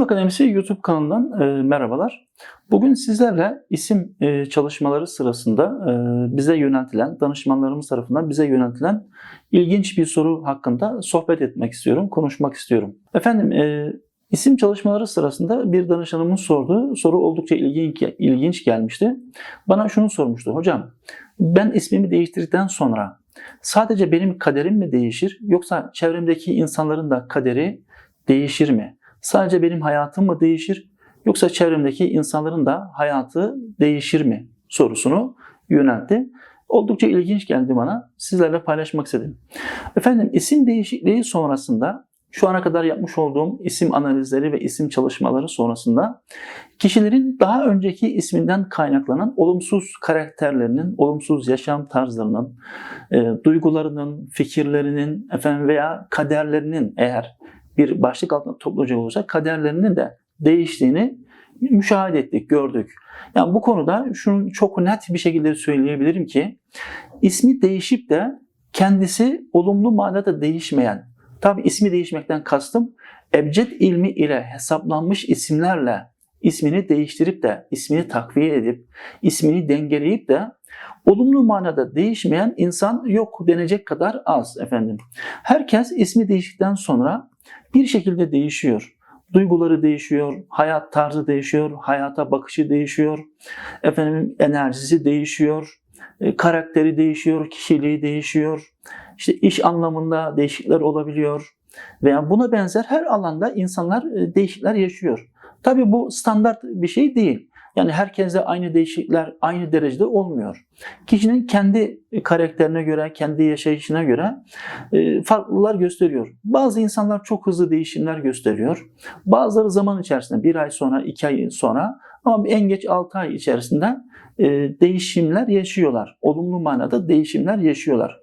İsim Akademisi YouTube kanalından e, merhabalar. Bugün sizlerle isim e, çalışmaları sırasında e, bize yöneltilen, danışmanlarımız tarafından bize yöneltilen ilginç bir soru hakkında sohbet etmek istiyorum, konuşmak istiyorum. Efendim, e, isim çalışmaları sırasında bir danışanımın sorduğu soru oldukça ilginç, ilginç gelmişti. Bana şunu sormuştu, hocam ben ismimi değiştirdikten sonra sadece benim kaderim mi değişir yoksa çevremdeki insanların da kaderi değişir mi? Sadece benim hayatım mı değişir yoksa çevremdeki insanların da hayatı değişir mi sorusunu yöneltti. Oldukça ilginç geldi bana. Sizlerle paylaşmak istedim. Efendim isim değişikliği sonrasında şu ana kadar yapmış olduğum isim analizleri ve isim çalışmaları sonrasında kişilerin daha önceki isminden kaynaklanan olumsuz karakterlerinin, olumsuz yaşam tarzlarının, e, duygularının, fikirlerinin efendim veya kaderlerinin eğer bir başlık altında topluca olacak kaderlerinin de değiştiğini müşahede ettik, gördük. Yani bu konuda şunu çok net bir şekilde söyleyebilirim ki ismi değişip de kendisi olumlu manada değişmeyen, tabi ismi değişmekten kastım ebced ilmi ile hesaplanmış isimlerle ismini değiştirip de ismini takviye edip ismini dengeleyip de olumlu manada değişmeyen insan yok denecek kadar az efendim. Herkes ismi değiştikten sonra bir şekilde değişiyor. Duyguları değişiyor, hayat tarzı değişiyor, hayata bakışı değişiyor, efendim enerjisi değişiyor, e, karakteri değişiyor, kişiliği değişiyor. İşte iş anlamında değişiklikler olabiliyor veya buna benzer her alanda insanlar e, değişiklikler yaşıyor. Tabii bu standart bir şey değil. Yani herkese aynı değişiklikler aynı derecede olmuyor. Kişinin kendi karakterine göre, kendi yaşayışına göre e, farklılıklar gösteriyor. Bazı insanlar çok hızlı değişimler gösteriyor. Bazıları zaman içerisinde, bir ay sonra, iki ay sonra ama en geç altı ay içerisinde e, değişimler yaşıyorlar. Olumlu manada değişimler yaşıyorlar.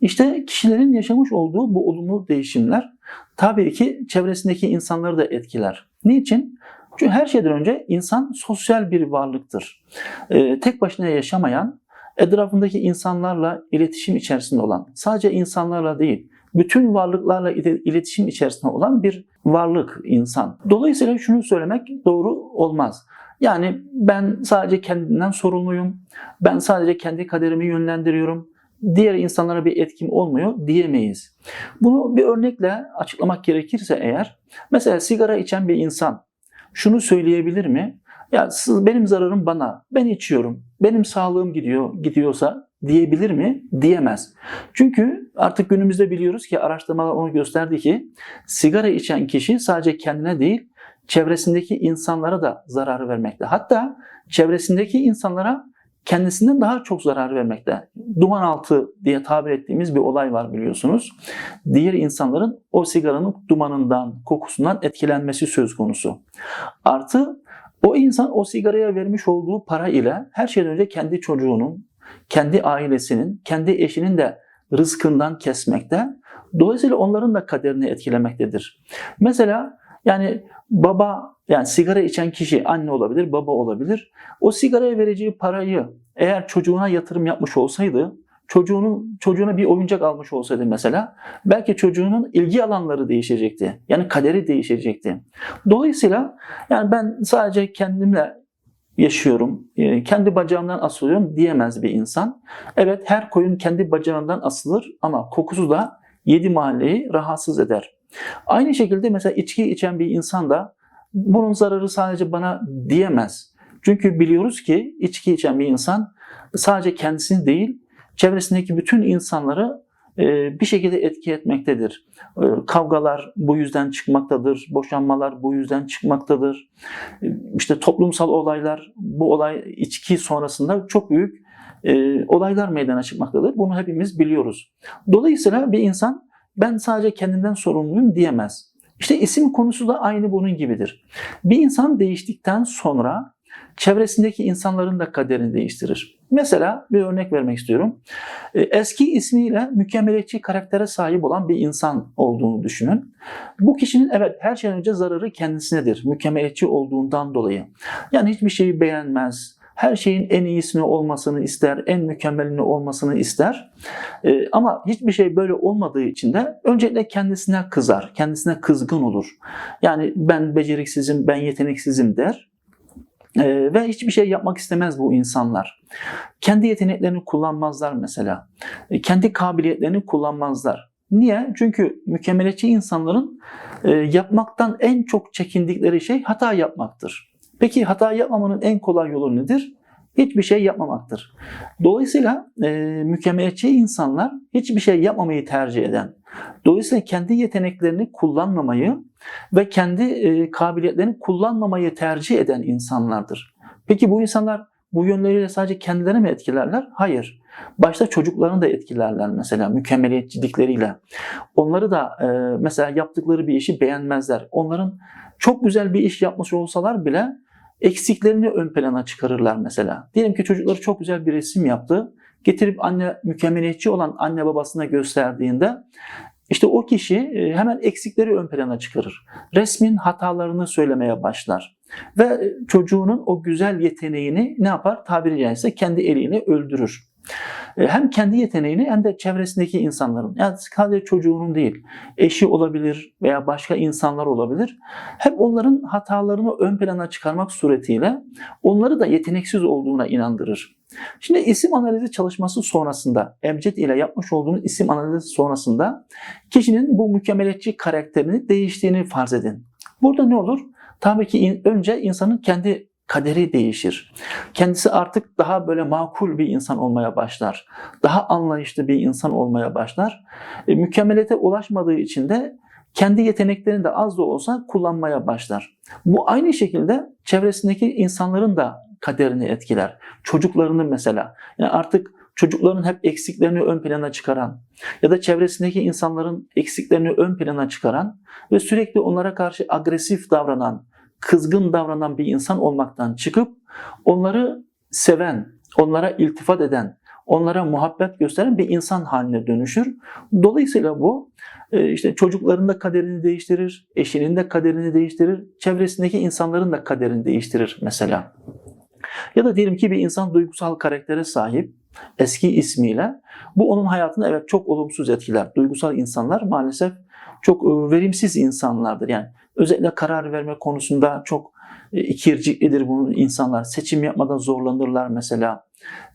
İşte kişilerin yaşamış olduğu bu olumlu değişimler tabii ki çevresindeki insanları da etkiler. Niçin? Çünkü her şeyden önce insan sosyal bir varlıktır. Ee, tek başına yaşamayan, etrafındaki insanlarla iletişim içerisinde olan, sadece insanlarla değil, bütün varlıklarla iletişim içerisinde olan bir varlık insan. Dolayısıyla şunu söylemek doğru olmaz. Yani ben sadece kendimden sorumluyum, ben sadece kendi kaderimi yönlendiriyorum, diğer insanlara bir etkim olmuyor diyemeyiz. Bunu bir örnekle açıklamak gerekirse eğer, mesela sigara içen bir insan şunu söyleyebilir mi? Ya benim zararım bana, ben içiyorum, benim sağlığım gidiyor, gidiyorsa diyebilir mi? Diyemez. Çünkü artık günümüzde biliyoruz ki araştırmalar onu gösterdi ki sigara içen kişi sadece kendine değil, çevresindeki insanlara da zarar vermekte. Hatta çevresindeki insanlara kendisinden daha çok zarar vermekte. Duman altı diye tabir ettiğimiz bir olay var biliyorsunuz. Diğer insanların o sigaranın dumanından, kokusundan etkilenmesi söz konusu. Artı o insan o sigaraya vermiş olduğu para ile her şeyden önce kendi çocuğunun, kendi ailesinin, kendi eşinin de rızkından kesmekte. Dolayısıyla onların da kaderini etkilemektedir. Mesela yani baba yani sigara içen kişi anne olabilir, baba olabilir. O sigaraya vereceği parayı eğer çocuğuna yatırım yapmış olsaydı, çocuğunun çocuğuna bir oyuncak almış olsaydı mesela, belki çocuğunun ilgi alanları değişecekti. Yani kaderi değişecekti. Dolayısıyla yani ben sadece kendimle yaşıyorum, e, kendi bacağımdan asılıyorum diyemez bir insan. Evet her koyun kendi bacağından asılır ama kokusu da yedi mahalleyi rahatsız eder. Aynı şekilde mesela içki içen bir insan da bunun zararı sadece bana diyemez. Çünkü biliyoruz ki içki içen bir insan sadece kendisini değil, çevresindeki bütün insanları e, bir şekilde etki etmektedir. E, kavgalar bu yüzden çıkmaktadır, boşanmalar bu yüzden çıkmaktadır. E, işte toplumsal olaylar, bu olay içki sonrasında çok büyük olaylar meydana çıkmaktadır. Bunu hepimiz biliyoruz. Dolayısıyla bir insan ben sadece kendinden sorumluyum diyemez. İşte isim konusu da aynı bunun gibidir. Bir insan değiştikten sonra çevresindeki insanların da kaderini değiştirir. Mesela bir örnek vermek istiyorum. E, eski ismiyle mükemmeliyetçi karaktere sahip olan bir insan olduğunu düşünün. Bu kişinin evet her şeyden önce zararı kendisinedir. Mükemmeliyetçi olduğundan dolayı. Yani hiçbir şeyi beğenmez, her şeyin en iyisini olmasını ister, en mükemmelini olmasını ister. Ee, ama hiçbir şey böyle olmadığı için de öncelikle kendisine kızar, kendisine kızgın olur. Yani ben beceriksizim, ben yeteneksizim der. Ee, ve hiçbir şey yapmak istemez bu insanlar. Kendi yeteneklerini kullanmazlar mesela. Ee, kendi kabiliyetlerini kullanmazlar. Niye? Çünkü mükemmeliyetçi insanların e, yapmaktan en çok çekindikleri şey hata yapmaktır. Peki hata yapmamanın en kolay yolu nedir? Hiçbir şey yapmamaktır. Dolayısıyla e, mükemmeliyetçi insanlar hiçbir şey yapmamayı tercih eden, dolayısıyla kendi yeteneklerini kullanmamayı ve kendi e, kabiliyetlerini kullanmamayı tercih eden insanlardır. Peki bu insanlar bu yönleriyle sadece kendilerini mi etkilerler? Hayır. Başta çocuklarını da etkilerler mesela mükemmeliyetçilikleriyle. Onları da e, mesela yaptıkları bir işi beğenmezler. Onların çok güzel bir iş yapmış olsalar bile eksiklerini ön plana çıkarırlar mesela. Diyelim ki çocukları çok güzel bir resim yaptı. Getirip anne mükemmeliyetçi olan anne babasına gösterdiğinde işte o kişi e, hemen eksikleri ön plana çıkarır. Resmin hatalarını söylemeye başlar. Ve çocuğunun o güzel yeteneğini ne yapar? Tabiri caizse kendi eliyle öldürür. E, hem kendi yeteneğini hem de çevresindeki insanların, yani sadece çocuğunun değil, eşi olabilir veya başka insanlar olabilir. Hep onların hatalarını ön plana çıkarmak suretiyle onları da yeteneksiz olduğuna inandırır. Şimdi isim analizi çalışması sonrasında, Emcet ile yapmış olduğunuz isim analizi sonrasında kişinin bu mükemmeliyetçi karakterini değiştiğini farz edin. Burada ne olur? Tabii ki önce insanın kendi kaderi değişir. Kendisi artık daha böyle makul bir insan olmaya başlar. Daha anlayışlı bir insan olmaya başlar. E, mükemmeliyete ulaşmadığı için de kendi yeteneklerini de az da olsa kullanmaya başlar. Bu aynı şekilde çevresindeki insanların da kaderini etkiler. Çocuklarının mesela. Yani artık çocukların hep eksiklerini ön plana çıkaran ya da çevresindeki insanların eksiklerini ön plana çıkaran ve sürekli onlara karşı agresif davranan, kızgın davranan bir insan olmaktan çıkıp onları seven, onlara iltifat eden, onlara muhabbet gösteren bir insan haline dönüşür. Dolayısıyla bu e, işte çocukların da kaderini değiştirir, eşinin de kaderini değiştirir, çevresindeki insanların da kaderini değiştirir mesela. Ya da diyelim ki bir insan duygusal karaktere sahip, eski ismiyle. Bu onun hayatını evet çok olumsuz etkiler. Duygusal insanlar maalesef çok e, verimsiz insanlardır. Yani özellikle karar verme konusunda çok e, ikirciklidir bu insanlar. Seçim yapmadan zorlanırlar mesela.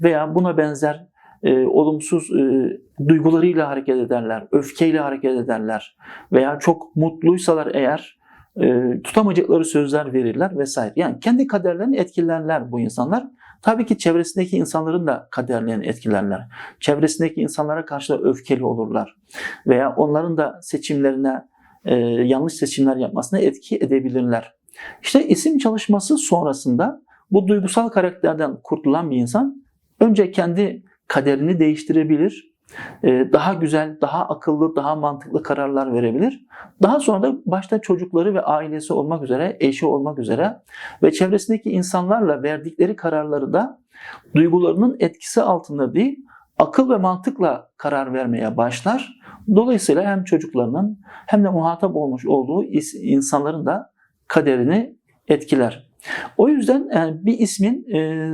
Veya buna benzer e, olumsuz e, duygularıyla hareket ederler, öfkeyle hareket ederler veya çok mutluysalar eğer e, tutamayacakları sözler verirler vesaire. Yani kendi kaderlerini etkilerler bu insanlar. Tabii ki çevresindeki insanların da kaderlerini etkilerler. Çevresindeki insanlara karşı da öfkeli olurlar. Veya onların da seçimlerine, e, yanlış seçimler yapmasına etki edebilirler. İşte isim çalışması sonrasında bu duygusal karakterden kurtulan bir insan önce kendi kaderini değiştirebilir ee, daha güzel, daha akıllı, daha mantıklı kararlar verebilir. Daha sonra da başta çocukları ve ailesi olmak üzere, eşi olmak üzere ve çevresindeki insanlarla verdikleri kararları da duygularının etkisi altında değil, akıl ve mantıkla karar vermeye başlar. Dolayısıyla hem çocuklarının hem de muhatap olmuş olduğu insanların da kaderini etkiler. O yüzden yani bir ismin e,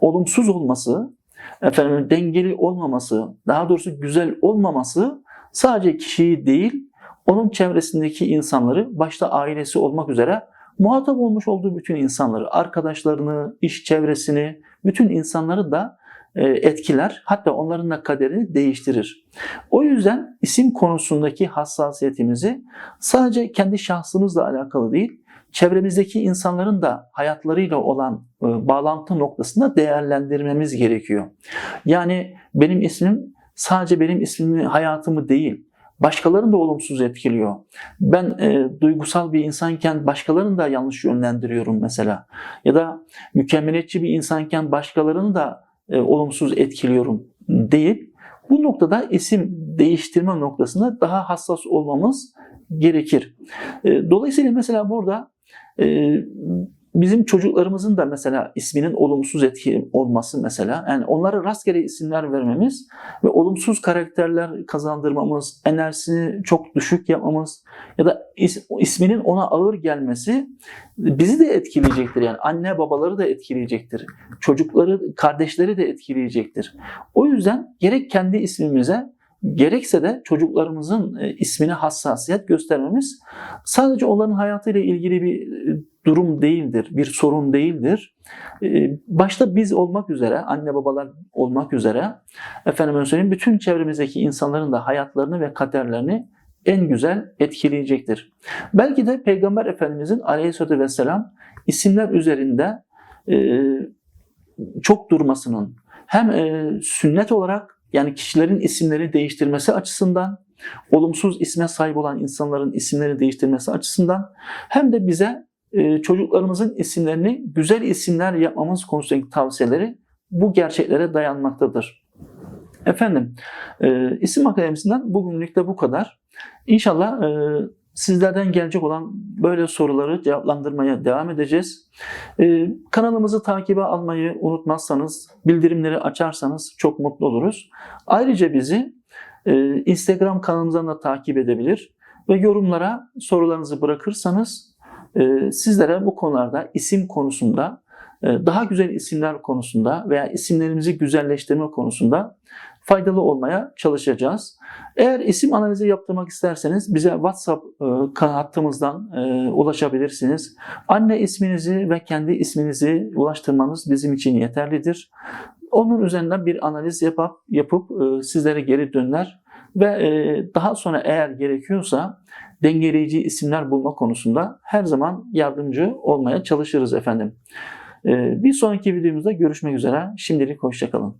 olumsuz olması, efendim dengeli olmaması, daha doğrusu güzel olmaması sadece kişiyi değil, onun çevresindeki insanları, başta ailesi olmak üzere muhatap olmuş olduğu bütün insanları, arkadaşlarını, iş çevresini, bütün insanları da e, etkiler. Hatta onların da kaderini değiştirir. O yüzden isim konusundaki hassasiyetimizi sadece kendi şahsımızla alakalı değil, çevremizdeki insanların da hayatlarıyla olan e, bağlantı noktasında değerlendirmemiz gerekiyor. Yani benim ismim sadece benim ismimi, hayatımı değil, başkalarını da olumsuz etkiliyor. Ben e, duygusal bir insanken başkalarını da yanlış yönlendiriyorum mesela. Ya da mükemmeliyetçi bir insanken başkalarını da e, olumsuz etkiliyorum deyip bu noktada isim değiştirme noktasında daha hassas olmamız gerekir. E, dolayısıyla mesela burada e, bizim çocuklarımızın da mesela isminin olumsuz etki olması mesela yani onlara rastgele isimler vermemiz ve olumsuz karakterler kazandırmamız, enerjisini çok düşük yapmamız ya da is- isminin ona ağır gelmesi bizi de etkileyecektir. Yani anne babaları da etkileyecektir. Çocukları, kardeşleri de etkileyecektir. O yüzden gerek kendi ismimize gerekse de çocuklarımızın e, ismine hassasiyet göstermemiz sadece onların hayatıyla ilgili bir e, durum değildir, bir sorun değildir. E, Başta biz olmak üzere, anne babalar olmak üzere, efendim söyleyeyim bütün çevremizdeki insanların da hayatlarını ve kaderlerini en güzel etkileyecektir. Belki de Peygamber Efendimizin aleyhissalatü vesselam isimler üzerinde e, çok durmasının hem e, sünnet olarak yani kişilerin isimleri değiştirmesi açısından, olumsuz isme sahip olan insanların isimleri değiştirmesi açısından hem de bize çocuklarımızın isimlerini güzel isimler yapmamız konusundaki tavsiyeleri bu gerçeklere dayanmaktadır. Efendim, e, isim akademisinden bugünlük de bu kadar. İnşallah e, sizlerden gelecek olan böyle soruları cevaplandırmaya devam edeceğiz. E, kanalımızı takibe almayı unutmazsanız, bildirimleri açarsanız çok mutlu oluruz. Ayrıca bizi e, Instagram kanalımızdan da takip edebilir ve yorumlara sorularınızı bırakırsanız sizlere bu konularda isim konusunda, e, daha güzel isimler konusunda veya isimlerimizi güzelleştirme konusunda faydalı olmaya çalışacağız. Eğer isim analizi yaptırmak isterseniz bize WhatsApp e, hattımızdan e, ulaşabilirsiniz. Anne isminizi ve kendi isminizi ulaştırmanız bizim için yeterlidir. Onun üzerinden bir analiz yapıp, yapıp sizlere geri döner ve daha sonra eğer gerekiyorsa dengeleyici isimler bulma konusunda her zaman yardımcı olmaya çalışırız efendim. E, bir sonraki videomuzda görüşmek üzere. Şimdilik hoşçakalın.